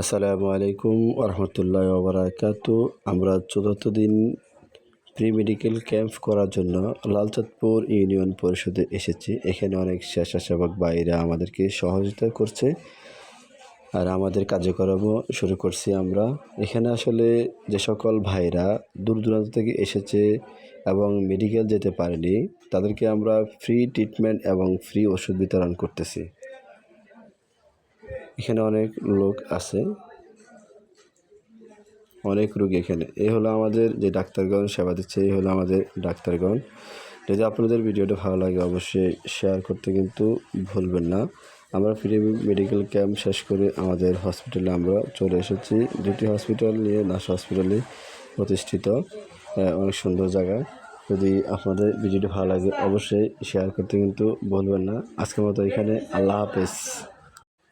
আসসালামু আলাইকুম ওরহমতুল্লাহ ওবরাকাতু। আমরা চতুর্থ দিন প্রি মেডিকেল ক্যাম্প করার জন্য লালচাঁদপুর ইউনিয়ন পরিষদে এসেছি। এখানে অনেক স্বেচ্ছাসেবক ভাইরা আমাদেরকে সহযোগিতা করছে আর আমাদের কার্যক্রম শুরু করছি আমরা। এখানে আসলে যে সকল ভাইরা দূর দূরান্ত থেকে এসেছে এবং মেডিকেল যেতে পারেনি, তাদেরকে আমরা ফ্রি ট্রিটমেন্ট এবং ফ্রি ওষুধ বিতরণ করতেছি। এখানে অনেক লোক আছে। অনেক রোগী এখানে। এই হলো আমাদের যে ডাক্তারগণ সেবা দিচ্ছে, এই হলো আমাদের ডাক্তারগণ। যদি আপনাদের ভিডিওটা ভালো লাগে অবশ্যই শেয়ার করতে কিন্তু ভুলবেন না। আমরা ফ্রি মেডিকেল ক্যাম্প শেষ করে আমাদের হসপিটালে আমরা চলে এসেছি। দুটি হসপিটাল নিয়ে নাস হসপিটালে প্রতিষ্ঠিত। অনেক সুন্দর জায়গা। যদি আপনাদের ভিডিওটি ভালো লাগে অবশ্যই শেয়ার করতে কিন্তু ভুলবেন না। আজকের মতো এখানে আল্লাহ হাফেজ।